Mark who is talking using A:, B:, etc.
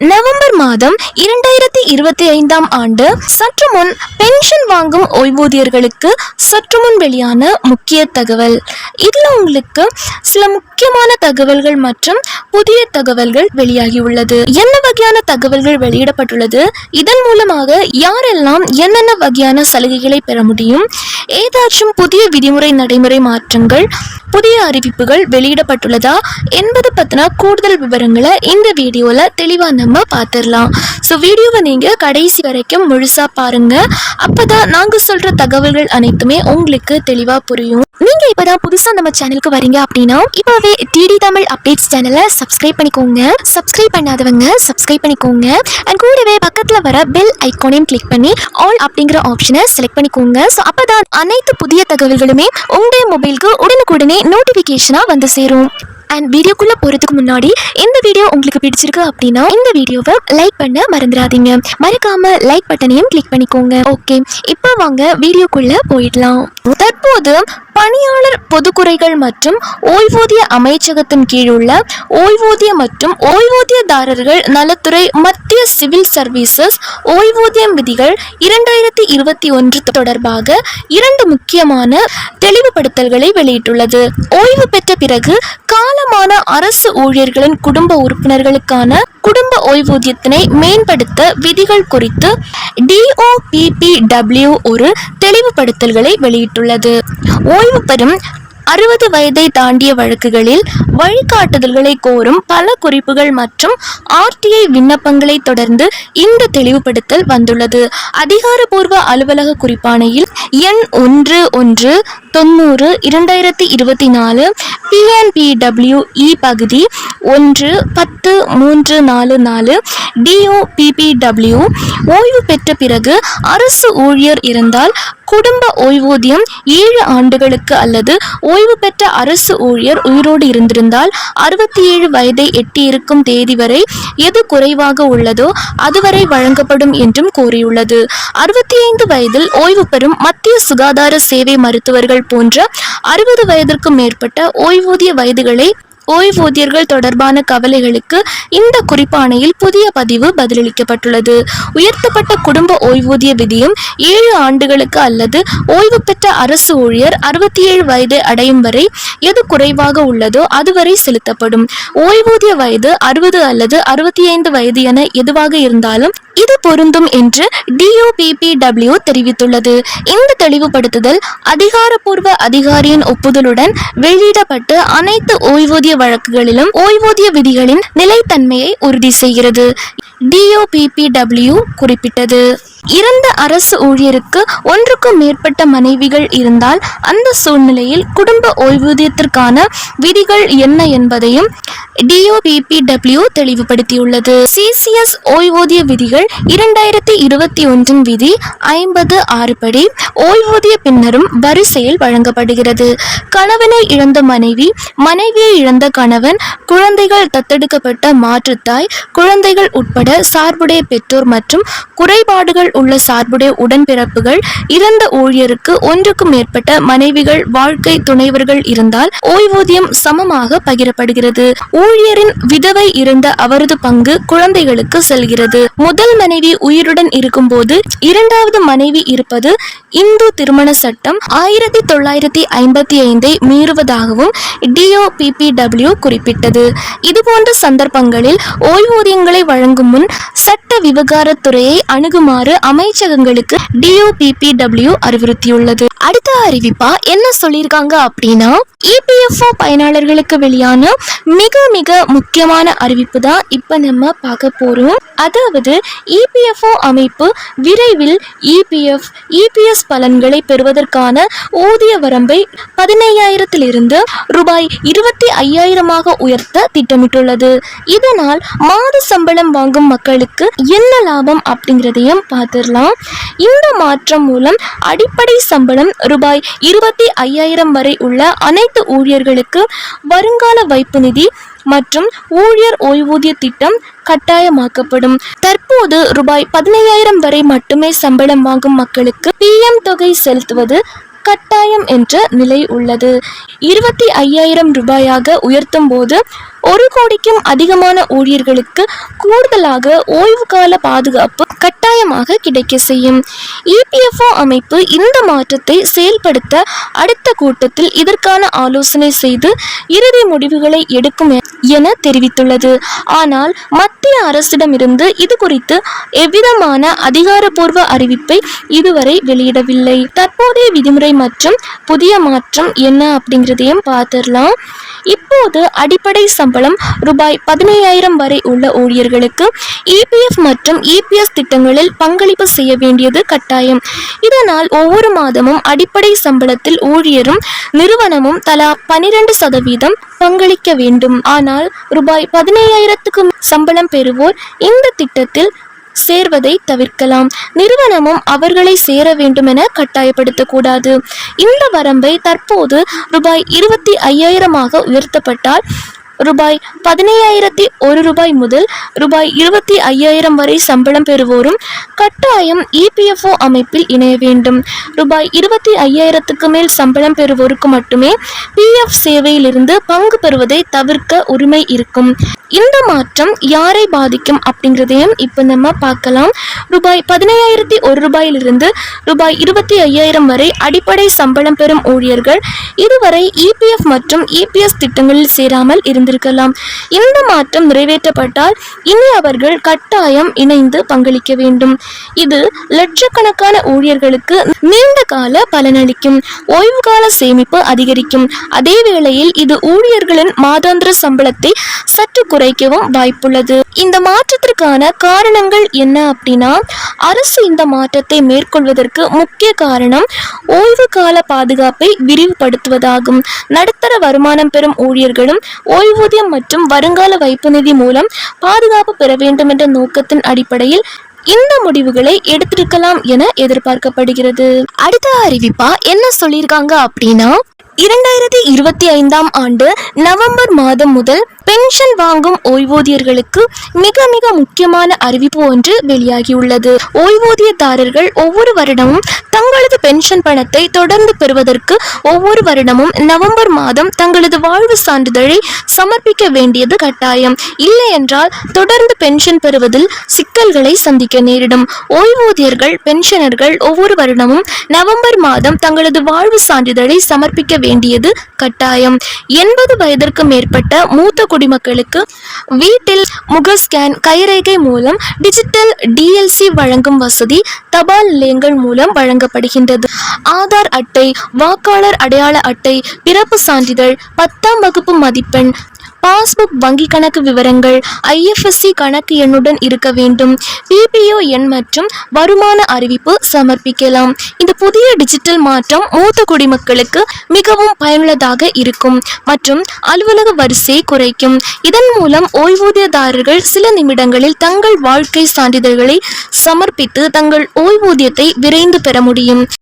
A: November மாதம் இரண்டாயிரத்தி இருபத்தி ஐந்தாம் ஆண்டு சற்று முன் பென்ஷன் வாங்கும் ஓய்வூதியர்களுக்கு சற்று முன் வெளியான முக்கிய தகவல். இதில் உங்களுக்கு சில முக்கியமான தகவல்கள் மற்றும் புதிய தகவல்கள் வெளியாகியுள்ளது. என்ன வகையான தகவல்கள் வெளியிடப்பட்டுள்ளது? இதன் மூலமாக யாரெல்லாம் என்னென்ன வகையான சலுகைகளை பெற முடியும்? ஏதாச்சும் புதிய விதிமுறை நடைமுறை மாற்றங்கள் புதிய அறிவிப்புகள் வெளியிடப்பட்டுள்ளதா என்பது பற்றின கூடுதல் விவரங்களை இந்த வீடியோவில் தெளிவாக நம்ம பார்த்துடலாம் ஸோ வீடியோவை நீங்கள் கடைசி வரைக்கும் முழுசாக பாருங்கள் அப்போ தான் நாங்கள் சொல்கிற தகவல்கள் அனைத்துமே உங்களுக்கு தெளிவாக புரியும். நீங்கள் இப்போ தான் புதுசாக நம்ம சேனலுக்கு வரீங்க அப்படின்னா இப்போவே டிடி தமிழ் அப்டேட்ஸ் சேனலை சப்ஸ்கிரைப் பண்ணிக்கோங்க. சப்ஸ்கிரைப் பண்ணாதவங்க சப்ஸ்கிரைப் பண்ணிக்கோங்க. அண்ட் கூடவே பக்கத்தில் வர பெல் ஐக்கோனையும் கிளிக் பண்ணி ஆல் அப்படிங்கிற ஆப்ஷனை செலக்ட் பண்ணிக்கோங்க. ஸோ அப்போ தான் அனைத்து புதிய தகவல்களுமே உங்களுடைய மொபைலுக்கு உடனுக்குடனே நோட்டிஃபிகேஷனாக வந்து சேரும். அண்ட் வீடியோக்குள்ளே போகிறதுக்கு முன்னாடி இந்த வீடியோ உங்களுக்கு பிடிச்சிருக்கு அப்படின்னா இந்த வீடியோவை லைக் பண்ண மறந்துடாதீங்க. மறக்காமல் லைக் பட்டனையும் கிளிக் பண்ணிக்கோங்க. ஓகே இப்போ வாங்க வீடியோக்குள்ளே போயிடலாம். தற்போது பணியாளர் பொதுக்குறைகள் மற்றும் ஓய்வூதிய அமைச்சகத்தின் கீழ் உள்ள ஓய்வூதிய மற்றும் ஓய்வூதியதாரர்கள் நலத்துறை மத்திய சிவில் சர்வீசஸ் ஓய்வூதியம் விதிகள் இரண்டாயிரத்தி இருபத்தி ஒன்று தொடர்பாக இரண்டு முக்கியமான தெளிவுபடுத்தல்களை வெளியிட்டுள்ளது. ஓய்வு பெற்ற பிறகு காலமான அரசு ஊழியர்களின் குடும்ப உறுப்பினர்களுக்கான குடும்ப ஓய்வூதியத்தினை மேம்படுத்த விதிகள் குறித்து டிஓபிபிடபிள்யூ ஒரு தெளிவுபடுத்தல்களை வெளியிட்டுள்ளது. ஓய்வு பெறும் அறுபது வயதை தாண்டிய வழக்குகளில் வழிகாட்டுதல்களை கோரும் பல குறிப்புகள் மற்றும் ஆர்டிஐ விண்ணப்பங்களை தொடர்ந்து இந்த தெளிவுபடுத்தல் வந்துள்ளது. அதிகாரப்பூர்வ அலுவலக குறிப்பாணையில் எண் ஒன்று ஒன்று தொண்ணூறு இரண்டாயிரத்தி இருபத்தி நாலு பிஎன்பிடபிள்யூஇ இ பகுதி ஒன்று பத்து மூன்று நாலு நாலு டிஓபிபிடபிள்யூ ஓய்வு பெற்ற பிறகு அரசு ஊழியர் இருந்தால் குடும்ப ஓய்வூதியம் ஏழு ஆண்டுகளுக்கு அல்லது ஓய்வு பெற்ற அரசு ஊழியர் உயிரோடு இருந்திருந்தால் அறுபத்தி ஏழு வயதை எட்டியிருக்கும் தேதி வரை எது குறைவாக உள்ளதோ அதுவரை வழங்கப்படும் என்றும் கூறியுள்ளது. அறுபத்தி ஐந்து வயதில் ஓய்வு பெறும் மத்திய சுகாதார சேவை மருத்துவர்கள் போன்ற அறுபது வயதிற்கும் மேற்பட்ட ஓய்வூதிய வயதுகளை ஓய்வூதியர்கள் தொடர்பான கவலைகளுக்கு இந்த குறிப்பாணையில் புதிய பதிவு பதிலளிக்கப்பட்டுள்ளது. உயர்த்தப்பட்ட குடும்ப ஓய்வூதிய விதியும் ஏழு ஆண்டுகளுக்கு அல்லது ஓய்வு பெற்ற அரசு ஊழியர் அறுபத்தி ஏழு வயது அடையும் வரை எது குறைவாக உள்ளதோ அதுவரை செலுத்தப்படும். ஓய்வூதிய வயது அறுபது அல்லது அறுபத்தி ஐந்து வயது என எதுவாக இருந்தாலும் இது பொருந்தும் என்று டிஓபிபிடபிள்யூ தெரிவித்துள்ளது. இந்த தெளிவுபடுத்துதல் அதிகாரப்பூர்வ அதிகாரியின் ஒப்புதலுடன் வெளியிடப்பட்டு அனைத்து ஓய்வூதிய வழக்குகளிலும் ஓய்வூதிய விதிகளின் நிலைத்தன்மையை உறுதி செய்கிறது. டிஓபிபிடபிள்யூ குறிப்பிட்டது. இறந்த அரசு ஊழியருக்கு ஒன்றுக்கும் மேற்பட்ட மனைவிகள் இருந்தால் அந்த சூழ்நிலையில் குடும்ப ஓய்வூதியத்திற்கான விதிகள் என்ன என்பதையும் டிஓபிபிடபிள்யூ தெளிவுபடுத்தியுள்ளது. சிசிஎஸ் ஓய்வூதிய விதிகள் இரண்டாயிரத்தி இருபத்தி ஒன்றின் விதி ஐம்பது ஆறு படி ஓய்வூதிய பின்னரும் வரிசையில் வழங்கப்படுகிறது. கணவனை இழந்த மனைவி மனைவியை இழந்த கணவன் குழந்தைகள் தத்தெடுக்கப்பட்ட மாற்றுத்தாய் குழந்தைகள் உட்பட சார்புடைய பெற்றோர் மற்றும் குறைபாடுகள் உள்ள சார்புடைய உடன்பிறப்புகள் இறந்த ஊழியருக்கு ஒன்றுக்கும் மேற்பட்ட மனைவிகள் வாழ்க்கை துணைவர்கள் இருந்தால் ஓய்வூதியம் சமமாக பகிரப்படுகிறது. ஊழியரின் விதவை இருந்த அவரது பங்கு குழந்தைகளுக்கு செல்கிறது. முதல் மனைவி உயிருடன் இருக்கும்போது இரண்டாவது மனைவி இருப்பது இந்து திருமண சட்டம் ஆயிரத்தி தொள்ளாயிரத்தி ஐம்பத்தி ஐந்தை மீறுவதாகவும் டிஓபிபிடபிள்யூ குறிப்பிட்டது. இதுபோன்ற சந்தர்ப்பங்களில் ஓய்வூதியங்களை வழங்கும் முன் சட்ட விவகாரத்துறையை அணுகுமாறு அமைச்சகங்களுக்கு டிஓபிபிடபிள்யூ அறிவுறுத்தியுள்ளது. அடுத்த அறிவிப்பா என்ன சொல்லியிருக்காங்க அப்படின்னா இபிஎஃப்ஓ பயனாளர்களுக்கு வெளியான மிக மிக முக்கியமான அறிவிப்பு தான் இப்போ நம்ம பார்க்க போறோம். அதாவது இபிஎஃப்ஓ அமைப்பு விரைவில் இபிஎஃப் இபிஎஸ் பலன்களை பெறுவதற்கான ஊதிய வரம்பை பதினையாயிரத்திலிருந்து ரூபாய் இருபத்தி ஐயாயிரமாக உயர்த்த திட்டமிட்டுள்ளது. இதனால் மாத சம்பளம் வாங்கும் மக்களுக்கு என்ன லாபம் அப்படிங்கிறதையும் பார்த்துடலாம். இந்த மாற்றம் மூலம் அடிப்படை சம்பளம் ரூபாய் இருபத்தி ஐயாயிரம் வரை உள்ள அனைத்து ஊழியர்களுக்கு வருங்கால வைப்பு நிதி மற்றும் ஊழியர் ஓய்வூதிய திட்டம் கட்டாயமாக்கப்படும். தற்போது ரூபாய் பதினையாயிரம் வரை மட்டுமே சம்பளம் வாங்கும் மக்களுக்கு பிஎம் தொகை செலுத்துவது கட்டாயம் என்ற நிலை உள்ளது. இருபத்தி ஐயாயிரம் ரூபாயாக உயர்த்தும் போது ஒரு கோடிக்கும் அதிகமான ஊழியர்களுக்கு கூடுதலாக ஓய்வு கால பாதுகாப்பு கட்டாயமாக கிடைக்க செய்யும். இபிஎஃப்ஓ அமைப்பு இந்த மாற்றத்தை செயல்படுத்த அடுத்த கூட்டத்தில் இதற்கான ஆலோசனை செய்து இறுதி முடிவுகளை எடுக்கும் என தெரிவித்துள்ளது. ஆனால் மத்திய அரசிடமிருந்து இது குறித்து எவ்விதமான அதிகாரப்பூர்வ அறிவிப்பை இதுவரை வெளியிடவில்லை. தற்போதைய விதிமுறை மற்றும் புதிய மாற்றம் என்ன அப்படிங்கிறதையும் பார்த்துடலாம். இப்போது அடிப்படை சம்பளம் சம்பளம் ரூபாய் பதினையாயிரம் வரை உள்ள ஊழியர்களுக்கு இபிஎஃப் மற்றும் இபிஎஸ் திட்டங்களில் பங்களிப்பு செய்ய வேண்டியது கட்டாயம். இதனால் ஒவ்வொரு மாதமும் அடிப்படை சம்பளத்தில் ஊழியரும் நிறுவனமும் தலா பனிரெண்டு சதவீதம் பங்களிக்க வேண்டும். ஆனால் ரூபாய் பதினையாயிரத்துக்கு சம்பளம் பெறுவோர் இந்த திட்டத்தில் சேர்வதை தவிர்க்கலாம். நிறுவனமும் அவர்களை சேர வேண்டும் என கட்டாயப்படுத்தக்கூடாது. இந்த வரம்பை தற்போது ரூபாய் இருபத்தி ஐயாயிரமாக உயர்த்தப்பட்டால் ரூபாய் பதினையாயிரத்தி ஒரு ரூபாய் முதல் ரூபாய் இருபத்தி ஐயாயிரம் வரை சம்பளம் பெறுவோரும் கட்டாயம் இபிஎஃப்ஓ அமைப்பில் இணைய வேண்டும். ரூபாய் இருபத்தி ஐயாயிரத்துக்கு மேல் சம்பளம் பெறுவோருக்கு மட்டுமே பிஎஃப் சேவையிலிருந்து பங்கு பெறுவதை தவிர்க்க உரிமை இருக்கும். இந்த மாற்றம் யாரை பாதிக்கும் அப்படிங்கிறதையும் இப்போ நம்ம பார்க்கலாம். ரூபாய் பதினையாயிரத்தி ஒரு ரூபாயிலிருந்து ரூபாய் இருபத்தி ஐயாயிரம் வரை அடிப்படை சம்பளம் பெறும் ஊழியர்கள் இதுவரை இபிஎஃப் மற்றும் இபிஎஸ் திட்டங்களில் சேராமல் இருந்திருக்கலாம் இந்த மாற்றம் நிறைவேற்றப்பட்டால் இனி அவர்கள் கட்டாயம் இணைந்து பங்களிக்க வேண்டும். இது லட்சக்கணக்கான ஊழியர்களுக்கு நீண்ட கால பலனளிக்கும். ஓய்வு கால சேமிப்பு அதிகரிக்கும். அதே வேளையில் இது ஊழியர்களின் மாதாந்திர சம்பளத்தை சற்று குறைக்கவும் வாய்ப்புள்ளது. இந்த மாற்றத்திற்கான காரணங்கள் என்ன அப்படின்னா அரசு இந்த மாற்றத்தை மேற்கொள்வதற்கு முக்கிய காரணம் ஓய்வு கால பாதுகாப்பை விரிவுபடுத்துவதாகும். நடுத்தர வருமானம் பெறும் ஊழியர்களும் ஓய்வூதியம் மற்றும் வருங்கால வைப்பு நிதி மூலம் பாதுகாப்பு பெற வேண்டும் என்ற நோக்கத்தின் அடிப்படையில் இந்த முடிவுகளை எடுத்திருக்கலாம் என எதிர்பார்க்கப்படுகிறது. அடுத்த அறிவிப்பா என்ன சொல்லியிருக்காங்க அப்படின்னா இரண்டாயிரத்தி இருபத்தி ஐந்தாம் ஆண்டு நவம்பர் மாதம் முதல் பென்ஷன் வாங்கும் ஓய்வூதியர்களுக்கு மிக மிக முக்கியமான அறிவிப்பு ஒன்று வெளியாகியுள்ளது. ஓய்வூதியதாரர்கள் ஒவ்வொரு வருடமும் தங்களது பென்ஷன் பணத்தை தொடர்ந்து பெறுவதற்கு ஒவ்வொரு வருடமும் நவம்பர் மாதம் தங்களது வாழ்வு சான்றிதழை சமர்ப்பிக்க வேண்டியது கட்டாயம். இல்லை என்றால் தொடர்ந்து பென்ஷன் பெறுவதில் சிக்கல்களை சந்திக்க நேரிடும். ஓய்வூதியர்கள் பென்ஷனர்கள் ஒவ்வொரு வருடமும் நவம்பர் மாதம் தங்களது வாழ்வு சான்றிதழை சமர்ப்பிக்க வேண்டியது கட்டாயம். எண்பது வயதிற்கு மேற்பட்ட மூத்த குடிமக்களுக்கு வீட்டில் முக ஸ்கேன் கைரேகை மூலம் டிஜிட்டல் டிஎல்சி வழங்கும் வசதி தபால் நிலையங்கள் மூலம் வழங்கப்படுகின்றது. ஆதார் அட்டை வாக்காளர் அடையாள அட்டை பிறப்பு சான்றிதழ் பத்தாம் வகுப்பு மதிப்பெண் பாஸ்புக் வங்கி கணக்கு விவரங்கள் ஐஎஃப்எஸ்சி கணக்கு எண்ணுடன் இருக்க வேண்டும். பிபிஓ எண் மற்றும் வருமான அறிவிப்பு சமர்ப்பிக்கலாம். இந்த புதிய டிஜிட்டல் மாற்றம் மூத்த குடிமக்களுக்கு மிகவும் பயனுள்ளதாக இருக்கும் மற்றும் அலுவலக வரிசையை குறைக்கும். இதன் மூலம் ஓய்வூதியதாரர்கள் சில நிமிடங்களில் தங்கள் வாழ்க்கை சான்றிதழ்களை சமர்ப்பித்து தங்கள் ஓய்வூதியத்தை விரைந்து பெற முடியும்.